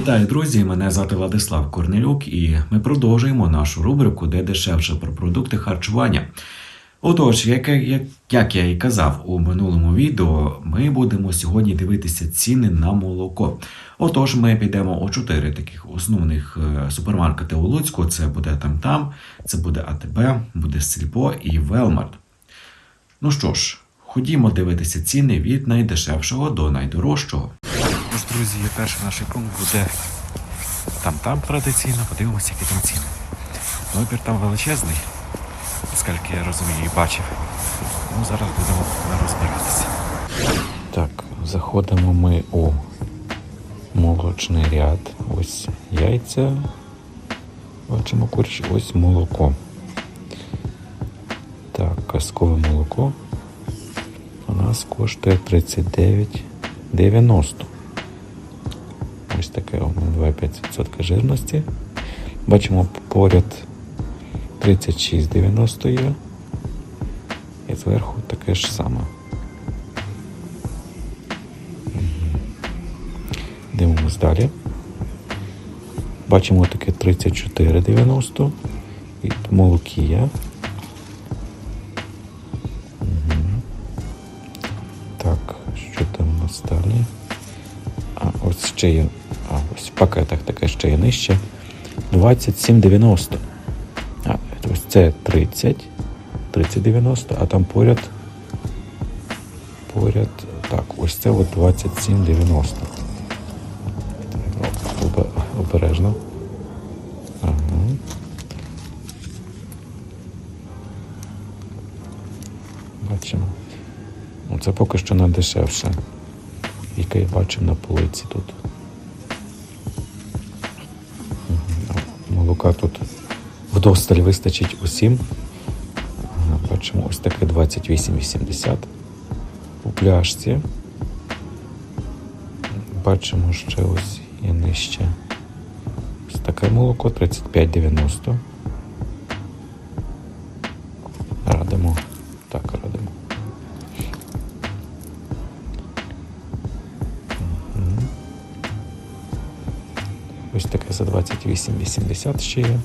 Вітаю, друзі! Мене звати Владислав Корнелюк, і ми продовжуємо нашу рубрику, де дешевше про продукти харчування. Отож, як, як, як я і казав у минулому відео, ми будемо сьогодні дивитися ціни на молоко. Отож, ми підемо у чотири таких основних е, супермаркети у Луцьку. Це буде там-там, це буде АТБ, буде Сільпо і Велмарт. Ну що ж, ходімо дивитися ціни від найдешевшого до найдорожчого. Друзі, перший наш пункт буде там-там традиційно, подивимося, які там ціни. Вибір там величезний, оскільки я розумію і бачив. Ну, зараз будемо розбиратися. Так, заходимо ми у молочний ряд. Ось яйця. Бачимо курч, ось молоко. Так, казкове молоко у нас коштує 39,90. Ось таке воно 2,5% жирності. Бачимо поряд 36,90 є. І зверху таке ж саме. Дивимось далі. Бачимо таке 34,90 від молокія. Так, що там у нас далі? А ось ще є. Пакетах таке ще є нижче. 27,90. А, ось це 30. 30,90, а там поряд. Поряд. Так, ось це от 27,90. Так, Обережно. Бачимо. Ну, це поки що найдешевше, яке я бачив на полиці тут. Молока тут вдосталь вистачить усім. Бачимо ось таке 28,80 у пляшці. Бачимо ще ось і нижче. Ось таке молоко 35,90. Ось таке за 28,80 ще є.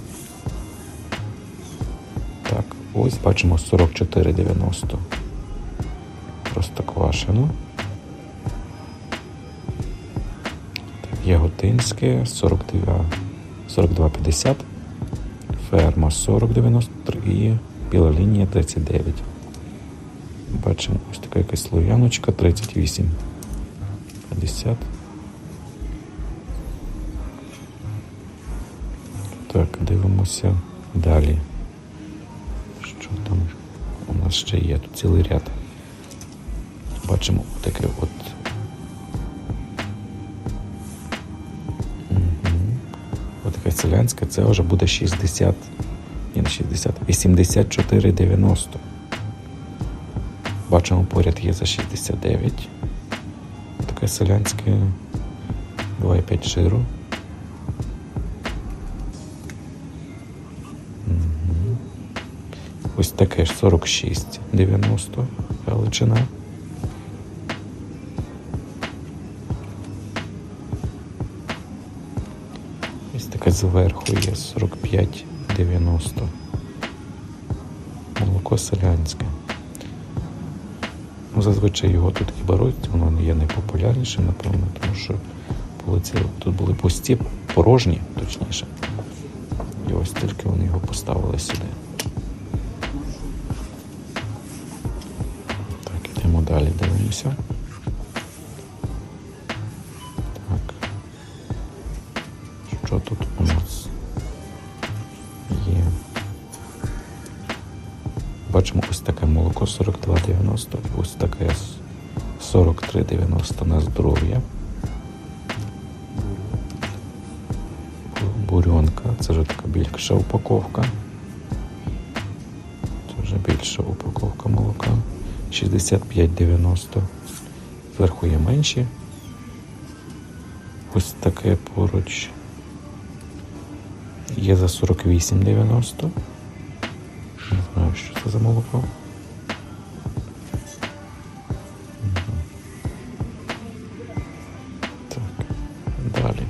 Так, ось бачимо 44,90. Просто квашено. Так, Яготинське 42, 42,50. Ферма 40,93 і біла лінія 39. Бачимо ось така якась слов'яночка 38,50. Так, дивимося далі. Що там у нас ще є? Тут цілий ряд. Бачимо таке от. Мгм. Отаке селянське, це вже буде 60. Ні, не 60, 84,90. Бачимо, поряд є за 69. Таке селянське 2,5 жиру. Ось таке ж 46,90 величина. Ось таке зверху є 45,90. Молоко селянське. Ну, зазвичай його тут і беруть, воно є найпопулярнішим, напевно, тому що полиці тут були пусті, порожні, точніше. І ось тільки вони його поставили сюди. Дивимося. Так. Що тут у нас є? Бачимо ось таке молоко 42,90, ось таке с- 43,90 на здоров'я. Бурьонка, це вже така більша упаковка. Це вже більша упаковка молока. 65,90. Зверху є менші. Ось таке поруч. Є за 48,90. Не знаю, що це за молоко. Так, далі.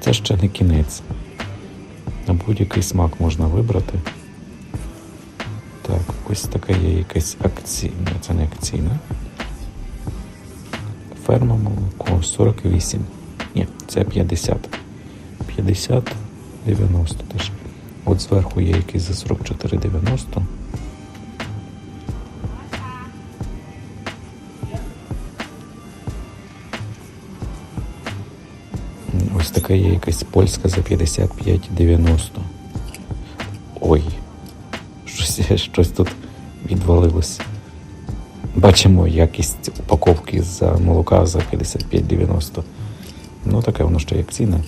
це ще не кінець. На будь-який смак можна вибрати. Ось така є якась акційна, це не акційна. Ферма молоко 48. Ні, це 50. 50, 90 теж. От зверху є якийсь за 44,90. Ось така є якась польська за 55,90. Ой, щось, щось тут відвалилось. Бачимо якість упаковки за молока за 55,90. Ну, таке воно ще як ціна.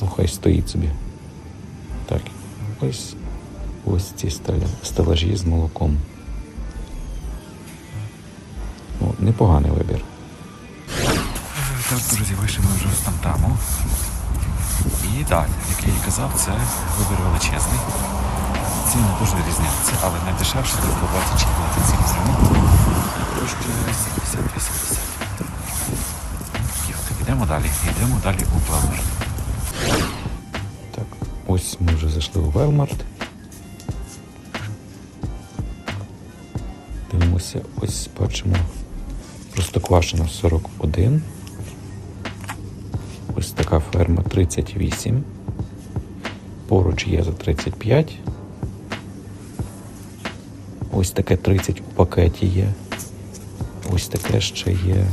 Ну, хай стоїть собі. Так, ось ось ці стелажі з молоком. Ну, непоганий вибір. Так, друзі, вийшли ми вже з тамтаму. І далі, як я і казав, це вибір величезний. Ціни дуже різняться, але найдешевше це по 24 гривень. Коштує 70-80. Їхати. Йдемо далі. Йдемо далі у Велмарт. Так, ось ми вже зайшли у Велмарт. Дивимося, ось бачимо простоквашино 41. Ось така ферма 38. Поруч є за 35. Ось таке 30 у пакеті є. Ось таке ще є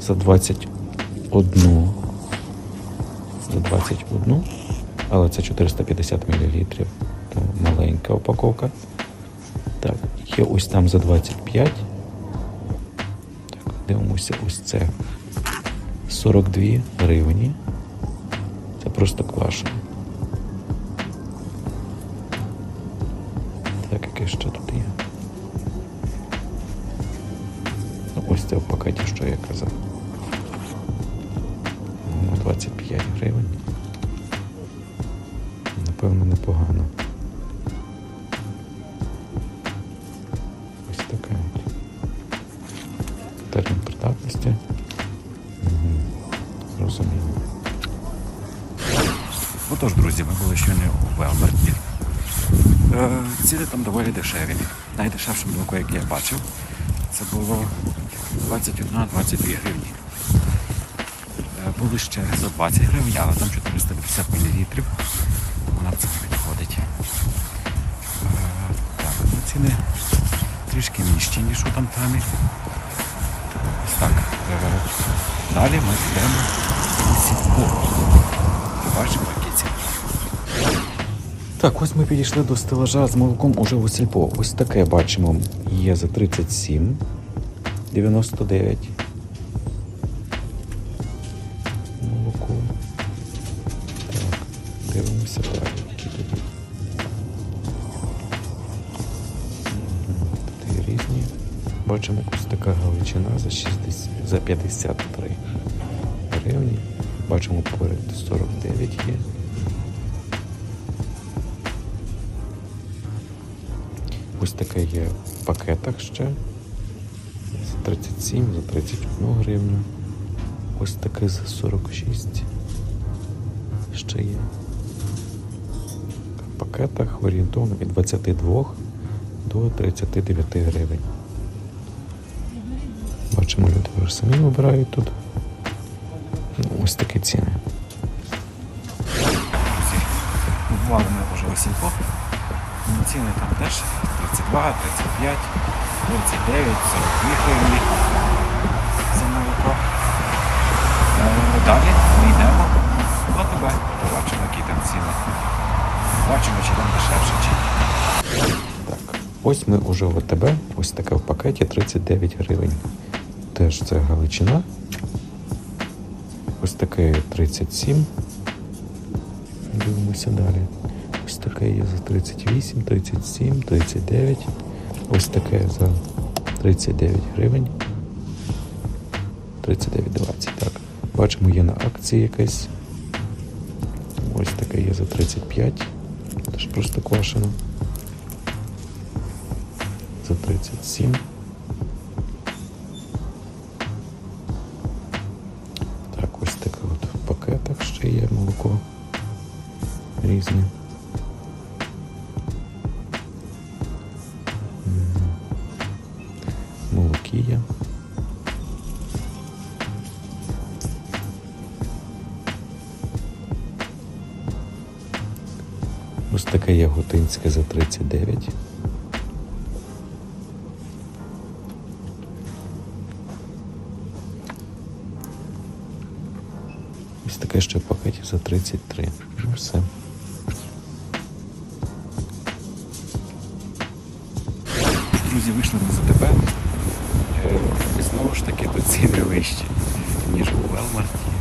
за 21. За 21. Але це 450 мл. Маленька упаковка. Так, є ось там за 25. Так, дивимося ось це. 42 гривні. Це просто квашено. Яке ще тут є? Ну, ось це в пакеті, що я казав. Ну, 25 гривень. Напевно, непогано. Ось таке. от. Термін придатності. Угу. Розумію. Отож, друзі, ми були щойно у Велмарті. Е, ціни там доволі дешеві. Найдешевше молоко, яке я бачив, це було 21-22 гривні. Е, були ще за 20 гривень, але там 450 мл. Вона це не відходить. Е, так, ну, ціни трішки нижчі, ніж у тамтамі. Ось так. Далі ми йдемо у сільпо. Бачимо, які ціни. Так, ось ми підійшли до стелажа з молоком уже у сільпо. Ось таке бачимо. Є за 37, 99. Молоко. Так, дивимося далі. Тут. Тут різні. Бачимо ось така галичина за 60, за 53 гривні. Бачимо поряд 49 є. Ось таке є в пакетах ще. За 37, за 31 гривню. Ось таке за 46. Ще є. В пакетах орієнтовно від 22 до 39 гривень. Бачимо, люди вже самі вибирають тут. Ну, Ось такі ціни. Ми вже. Ну, Ціни там теж 32, 35, 39, 42 гривні за молоко. Е, Далі ми йдемо до тебе. Побачимо, які там ціни. Бачимо, чи там дешевше, чи ні. Так, ось ми уже в ОТБ. Ось таке в пакеті 39 гривень. Теж це Галичина. Ось таке 37. Дивимося далі. Ось таке є за 38, 37, 39. Ось таке за 39 гривень. 39,20, так. Бачимо, є на акції якась. Ось таке є за 35. Теж просто квашено. За 37. Так, ось таке от в молоко різне. Таке яготинське за 39. Ось таке ще в пакеті за 33. Ну все. Друзі, вийшли на ЗТБ. Е, І знову ж таки тут ціни вищі, ніж у Велмарті.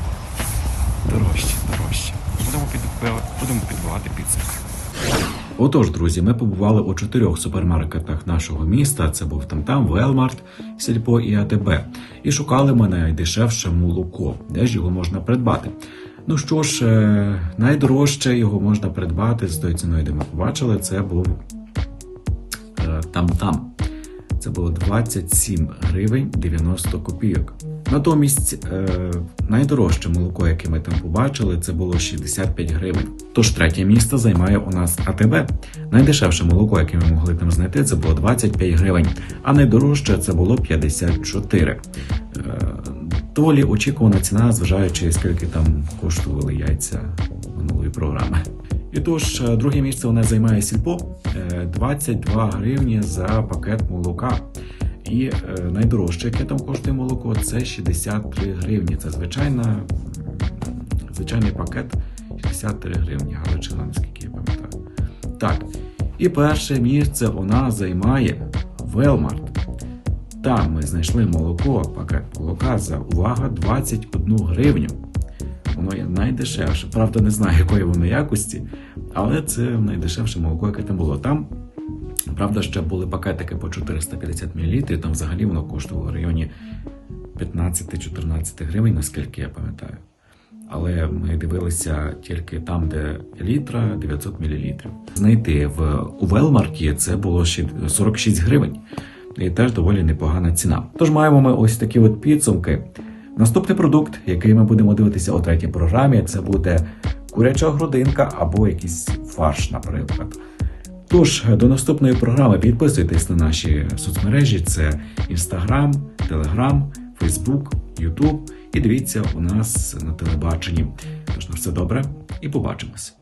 Дорожче, дорожче. Будемо підбивати підсумки. Отож, друзі, ми побували у чотирьох супермаркетах нашого міста. Це був Тамтам, Велмарт, Сільпо і АТБ. І шукали ми найдешевше молоко, де ж його можна придбати. Ну що ж, е, найдорожче його можна придбати з тою ціною, де ми побачили, це був е, Там-Там. Це було 27 гривень 90 копійок. Натомість е, найдорожче молоко, яке ми там побачили, це було 65 гривень. Тож третє місце займає у нас АТБ. Найдешевше молоко, яке ми могли там знайти, це було 25 гривень, а найдорожче це було 54. Е, доволі очікувана ціна, зважаючи скільки там коштували яйця минулої програми. І тож, е, друге місце у нас займає сільпо е, 22 гривні за пакет молока. І е, найдорожче, яке там коштує молоко, це 63 гривні. Це звичайна, звичайний пакет 63 гривні. Галичина, наскільки я пам'ятаю. Так. І перше місце у нас займає Велмарт. Там ми знайшли молоко, пакет молока за увага 21 гривню. Найдешевше. Правда, не знаю, якої воно якості, але це найдешевше молоко, яке там було. Там, правда, ще були пакетики по 450 мл, там взагалі воно коштувало в районі 15-14 гривень, наскільки я пам'ятаю. Але ми дивилися тільки там, де літра 900 мл. Знайти в у Велмарті це було ще 46 гривень. І теж доволі непогана ціна. Тож маємо ми ось такі от підсумки. Наступний продукт, який ми будемо дивитися у третій програмі, це буде куряча грудинка або якийсь фарш, наприклад. Тож, до наступної програми підписуйтесь на наші соцмережі: це Instagram, Telegram, Facebook, YouTube і дивіться у нас на телебаченні. Тож на все добре і побачимось.